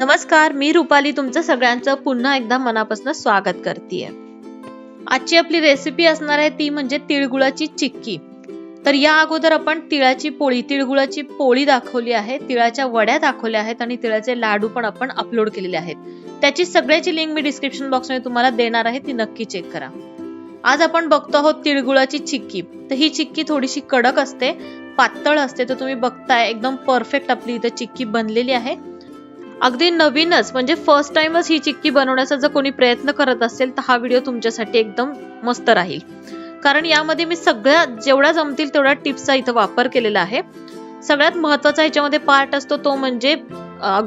नमस्कार मी रुपाली तुमचं सगळ्यांचं पुन्हा एकदा मनापासून स्वागत करते आजची आपली रेसिपी असणार आहे ती म्हणजे तिळगुळाची चिक्की. तर या अगोदर आपण तिळाची पोळी तिळगुळाची पोळी दाखवली आहे तिळाच्या वड्या दाखवल्या आहेत आणि तिळाचे लाडू पण आपण अपलोड केलेले आहेत. त्याची सगळ्याची लिंक मी डिस्क्रिप्शन बॉक्समध्ये तुम्हाला देणार आहे ती नक्की चेक करा. आज आपण बघतो आहोत तिळगुळाची चिक्की. तर ही चिक्की थोडीशी कडक असते पातळ असते तर तुम्ही बघताय एकदम परफेक्ट आपली इथं चिक्की बनलेली आहे. अगदी नवीनच म्हणजे फर्स्ट टाइमच ही चिक्की बनवण्याचा जर कोणी प्रयत्न करत असेल तर हा व्हिडिओ तुमच्यासाठी एकदम मस्त राहील. कारण यामध्ये मी सगळ्या जेवढ्या जमतील तेवढ्या टिप्सचा इथं वापर केलेला आहे. सगळ्यात महत्त्वाचा ह्याच्यामध्ये पार्ट असतो तो म्हणजे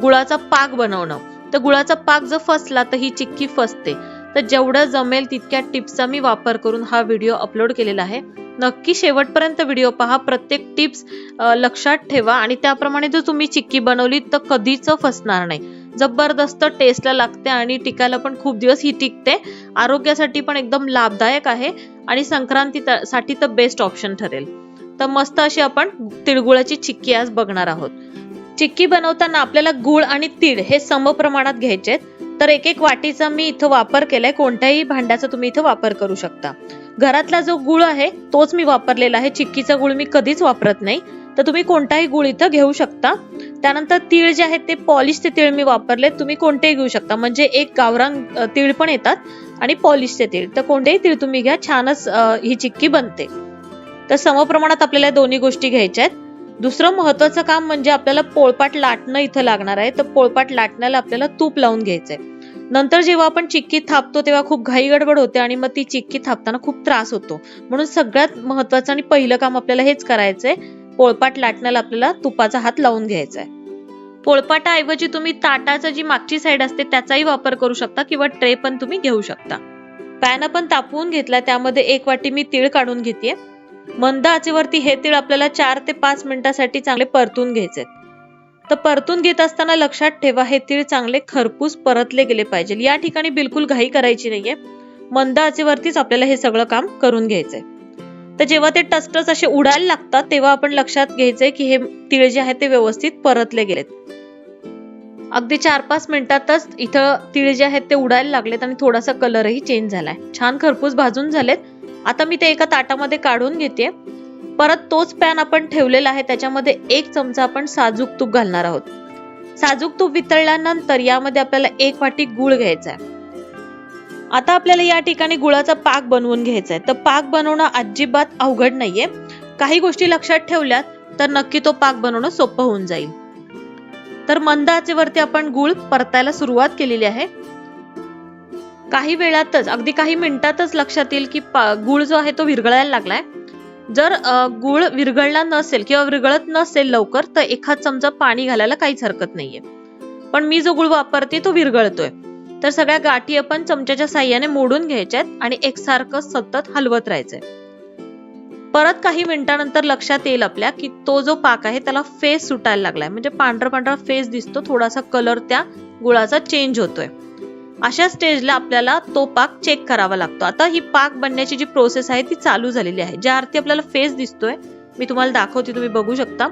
गुळाचा पाक बनवणं. तर गुळाचा पाक जर फसला तर ही चिक्की फसते. तर जेवढं जमेल तितक्या टिप्सचा मी वापर करून हा व्हिडिओ अपलोड केलेला आहे. नक्की शेवटपर्यंत व्हिडिओ पहा. प्रत्येक टिप्स लक्षात ठेवा. आणि त्याप्रमाणे जर तुम्ही चिक्की बनवली तर कधीच फसणार नाही. जबरदस्त टेस्टला लागते आणि टिकायला पण खूप दिवस ही टिकते. आरोग्यासाठी पण एकदम लाभदायक आहे आणि संक्रांती साठी तर बेस्ट ऑप्शन ठरेल. तर मस्त अशी आपण तिळगुळाची चिक्की आज बघणार आहोत. चिक्की बनवताना आपल्याला गुळ आणि तीळ हे समप्रमाणात घ्यायचे तर एक एक वाटीचा मी इथं वापर केलाय. कोणत्याही भांड्याचा तुम्ही इथं वापर करू शकता. घरातला जो गुळ आहे तोच मी वापरलेला आहे. चिक्कीचा गुळ मी कधीच वापरत नाही. तर तुम्ही कोणताही गुळ इथं घेऊ शकता. त्यानंतर तीळ जे आहेत ते पॉलिशचे तीळ मी वापरले. तुम्ही कोणतेही घेऊ शकता. म्हणजे एक गावरान तीळ पण येतात आणि पॉलिशचे तीळ. तर कोणतेही तीळ तुम्ही घ्या छानच ही चिक्की बनते. तर समप्रमाणात आपल्याला दोन्ही गोष्टी घ्यायच्या आहेत. दुसरं महत्वाचं काम म्हणजे आपल्याला पोळपाट लाटणं इथं लागणार आहे. तर पोळपाट लाटण्याला आपल्याला तूप लावून घ्यायचंय. नंतर जेव्हा आपण चिक्की थापतो तेव्हा खूप घाई गडबड होते आणि मग ती चिक्की थापताना खूप त्रास होतो. म्हणून सगळ्यात महत्वाचं आणि पहिलं काम आपल्याला हेच करायचंय पोळपाट लाटण्याला आपल्याला तुपाचा हात लावून घ्यायचा आहे पोळपाटाऐवजी तुम्ही ताटाचा जी मागची साईड असते त्याचाही वापर करू शकता किंवा ट्रे पण तुम्ही घेऊ शकता. पॅन आपण तापवून घेतला त्यामध्ये एक वाटी मी तीळ काढून घेते मंद आचेवरती हे तीळ आपल्याला चार ते पाच मिनिटासाठी चांगले परतून घ्यायचे तर परतून घेत असताना लक्षात ठेवा हे तीळ चांगले खरपूस परतले गेले पाहिजे. या ठिकाणी बिलकुल घाई करायची नाहीये. मंद आचेवरतीच आपल्याला हे सगळं काम करून घ्यायचंय. तर जेव्हा ते टसटस असे उडायला लागतात तेव्हा आपण लक्षात घ्यायचंय की हे तीळ जे आहे ते व्यवस्थित परतले गेलेत. अगदी चार पाच मिनिटातच इथं तीळ जे आहेत ते उडायला लागलेत आणि थोडासा कलरही चेंज झालाय. छान खरपूस भाजून झालेत. आता मी ते एका ताटामध्ये काढून घेते परत तोच पॅन आपण ठेवलेला आहे त्याच्यामध्ये एक चमचा आपण साजूक तूप घालणार आहोत. साजूक तूप वितळल्यानंतर यामध्ये आपल्याला एक वाटी गुळ घ्यायचा आहे. आता आपल्याला या ठिकाणी गुळाचा पाक बनवून घ्यायचा आहे. तर पाक बनवणं अजिबात अवघड नाहीये. काही गोष्टी लक्षात ठेवल्यात तर नक्की तो पाक बनवणं सोपं होऊन जाईल. तर मंद आचेवरती आपण गुळ परतायला सुरुवात केलेली आहे. काही वेळातच अगदी काही मिनिटातच लक्षात येईल की गुळ जो आहे तो विरघळायला लागलाय. जर गुळ विरघळला नसेल किंवा विरघळत नसेल लवकर तर एखाद चमचा पाणी घालायला काहीच हरकत नाहीये. पण मी जो गुळ वापरते तो विरघळतोय. तर सगळ्या गाठी आपण चमच्याच्या साह्याने मोडून घ्यायच्यात आणि एकसारखं सतत हलवत राहायचंय. परत काही मिनिटानंतर लक्षात येईल आपल्या की तो जो पाक आहे त्याला फेस सुटायला लागलाय. म्हणजे पांढरा पांढरा फेस दिसतो थोडासा कलर त्या गुळाचा चेंज होतोय. अशा स्टेजला आपल्याला तो पाक चेक करावा लागतो. आता ही पाक बनण्याची जी प्रोसेस आहे ती चालू झालेली आहे. ज्या अर्थी आपल्याला फेस दिसतोय मी तुम्हाला दाखवते तुम्ही बघू शकता.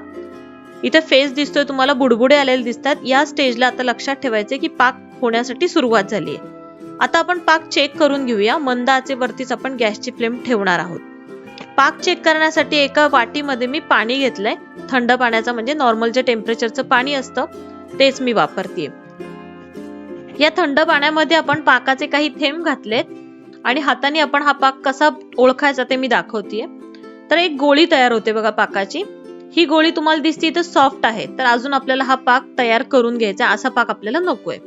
इथे फेस दिसतोय तुम्हाला बुडबुडे आलेले दिसतात. या स्टेजला आता लक्षात ठेवायचे की पाक होण्यासाठी सुरुवात झाली आहे. आता आपण पाक चेक करून घेऊया. मंद आचेवरतीच आपण गॅसची फ्लेम ठेवणार आहोत. पाक चेक करण्यासाठी एका वाटीमध्ये मी पाणी घेतलंय. थंड पाण्याचं म्हणजे नॉर्मल जे टेम्परेचरचं पाणी असतं तेच मी वापरते या थंड पाण्यामध्ये आपण पाकाचे काही थेंब घातलेत आणि हाताने आपण हा पाक कसा ओळखायचा ते मी दाखवतेय. तर एक गोळी तयार होते बघा पाकाची. ही गोळी तुम्हाला दिसते तर सॉफ्ट आहे. तर अजून आपल्याला हा पाक तयार करून घ्यायचा असा पाक आपल्याला नकोय.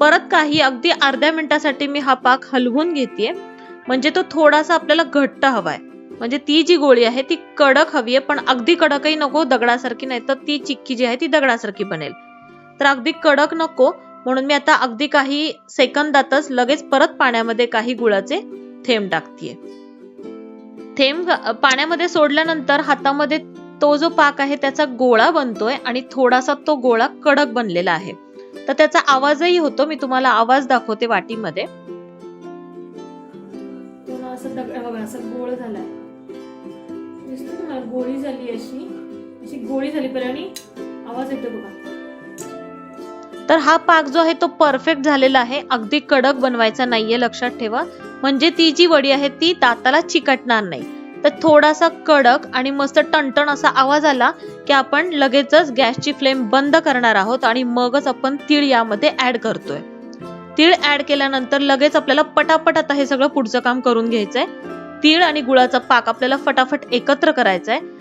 परत काही अगदी अर्ध्या मिनिटासाठी मी हा पाक हलवून घेतेय. म्हणजे तो थोडासा आपल्याला घट्ट हवाय. म्हणजे ती जी गोळी आहे ती कडक हवी आहे. पण अगदी कडकही नको दगडासारखी नाही तर ती चिक्की जी आहे ती दगडासारखी बनेल. तर अगदी कडक नको. म्हणून मी आता अगदी काही सेकंदातच लगेच परत पाण्यामध्ये काही गुळाचे थेंब टाकतीये. थेंब पाण्यामध्ये सोडल्यानंतर हातामध्ये तो जो पाक आहे त्याचा गोळा बनतोय आणि थोडासा तो गोळा कडक बनलेला आहे. तर त्याचा आवाजही होतो मी तुम्हाला आवाज दाखवते वाटीमध्ये. गोळ झालाय. गोळी झाली अशी. अशी गोळी झाली पहिले आणि आवाज येतो बघा. तर हा पाक जो आहे तो परफेक्ट झालेला आहे. अगदी कडक बनवायचा नाहीये लक्षात ठेवा. म्हणजे ती जी वडी आहे ती दाताला चिकटणार नाही. तर थोडासा कडक आणि मस्त टणटण असा आवाज आला की आपण लगेचच गॅसची फ्लेम बंद करणार आहोत आणि मगच आपण तीळ यामध्ये ऍड करतोय. तीळ ऍड केल्यानंतर लगेच आपल्याला पटापट आता हे सगळं पुढचं काम करून घ्यायचंय. तीळ आणि गुळाचा पाक आपल्याला फटाफट एकत्र करायचा आहे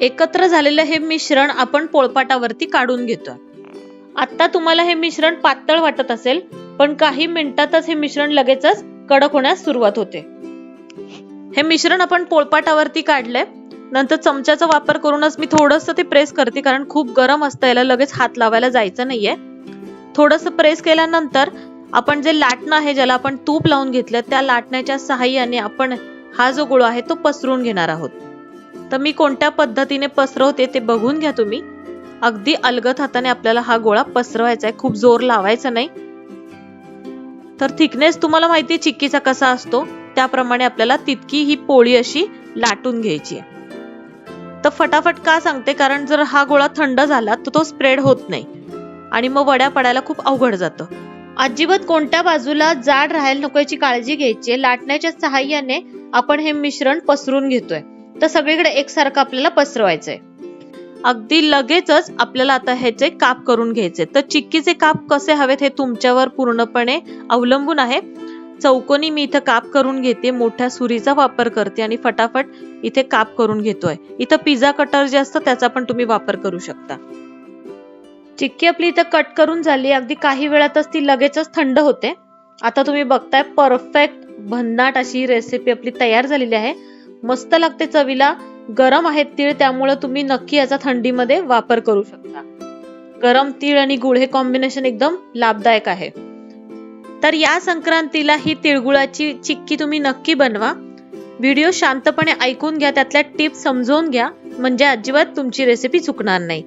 एकत्र झालेलं हे मिश्रण आपण पोळपाटावरती काढून घेतोय. आता तुम्हाला हे मिश्रण पातळ वाटत असेल पण काही मिनिटातच हे मिश्रण लगेचच कडक होण्यास सुरुवात होते. हे मिश्रण आपण पोळपाटावरती काढलंय. नंतर चमच्याचा वापर करूनच मी थोडस ते प्रेस करते कारण खूप गरम असतं याला लगेच हात लावायला जायचं नाहीये. थोडस प्रेस केल्यानंतर आपण जे लाटणं आहे ज्याला आपण तूप लावून घेतलं त्या लाटण्याच्या सहाय्याने आपण हा जो गुळ आहे तो पसरून घेणार आहोत. तर मी कोणत्या पद्धतीने पसरवते ते बघून घ्या तुम्ही. अगदी अलगत हाताने आपल्याला हा गोळा पसरवायचा आहे. खूप जोर लावायचा नाही. तर थिकनेस तुम्हाला माहिती चिक्कीचा कसा असतो? त्याप्रमाणे आपल्याला तितकी ही पोळी अशी लाटून घ्यायची आहे. तर फटाफट का सांगते? कारण जर हा गोळा थंड झाला तर तो स्प्रेड होत नाही. आणि मग वड्या पडायला खूप अवघड जातं. अजिबात कोणत्या बाजूला जाड राहायला नको याची काळजी घ्यायची लाटण्याच्या सहाय्याने आपण हे मिश्रण पसरून घेतोय. तर सगळीकडे एकसारखं आपल्याला पसरवायचंय. अगदी लगेचच आपल्याला आता ह्याचे काप करून घ्यायचे. तर चिक्कीचे काप कसे हवेत हे तुमच्यावर पूर्णपणे अवलंबून आहे. चौकोनी मी इथं काप करून घेते. मोठ्या सुरीचा वापर करते आणि फटाफट इथे काप करून घेतोय. इथं पिझ्झा कटर जे असतं त्याचा पण तुम्ही वापर करू शकता. चिक्की आपली इथं कट करून झाली. अगदी काही वेळातच ती लगेचच थंड होते. आता तुम्ही बघताय परफेक्ट भन्नाट अशी रेसिपी आपली तयार झालेली आहे. मस्त लागते चवीला. गरम आहेत तीळ त्यामुळे तुम्ही नक्की याचा थंडीमध्ये वापर करू शकता. गरम तीळ आणि गुळ हे कॉम्बिनेशन एकदम लाभदायक आहे. तर या संक्रांतीला ही तिळगुळाची चिक्की तुम्ही नक्की बनवा. व्हिडिओ शांतपणे ऐकून घ्या त्यातल्या टिप्स समजून घ्या म्हणजे अजिबात तुमची रेसिपी चुकणार नाही.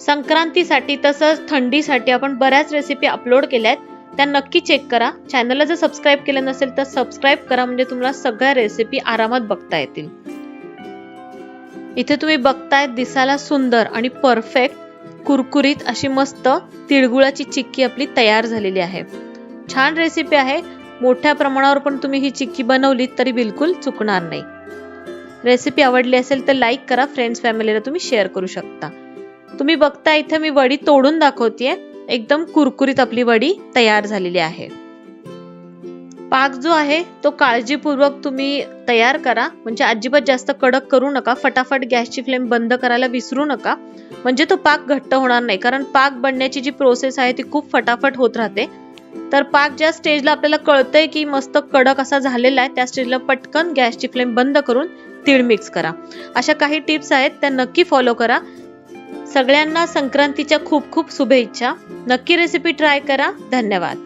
संक्रांतीसाठी तसंच थंडीसाठी आपण बऱ्याच रेसिपी अपलोड केल्या आहेत त्या नक्की चेक करा. चॅनलला जर सबस्क्राईब केलं नसेल तर सबस्क्राईब करा म्हणजे तुम्हाला सगळ्या रेसिपी आरामात बघता येतील. इथे तुम्ही बघताय दिसायला सुंदर आणि परफेक्ट कुरकुरीत अशी मस्त तिळगुळाची चिक्की आपली तयार झालेली आहे. छान रेसिपी आहे. मोठ्या प्रमाणावर पण तुम्ही ही चिक्की बनवली तरी बिलकुल चुकणार नाही. रेसिपी आवडली असेल तर लाईक करा फ्रेंड्स फॅमिलीला तुम्ही शेअर करू शकता. तुम्ही बघता इथे मी वडी तोडून दाखवतेय. एकदम कुरकुरीत आपली वडी तयार झालेली आहे. पाक जो आहे तो काळजीपूर्वक तुम्ही तयार करा. म्हणजे अजिबात जास्त कडक करू नका. फटाफट गॅसची फ्लेम बंद करायला विसरू नका. म्हणजे तो पाक घट्ट होणार नाही. कारण पाक बनण्याची जी प्रोसेस आहे ती खूप फटाफट होत राहते. तर पाक ज्या स्टेजला आपल्याला कळतंय की मस्त कडक असा झालेला आहे त्या स्टेजला पटकन गॅसची फ्लेम बंद करून तीळ मिक्स करा. अशा काही टिप्स आहेत त्या नक्की फॉलो करा. सगळ्यांना संक्रांतीच्या खूप खूप शुभेच्छा. नक्की रेसिपी ट्राय करा. धन्यवाद.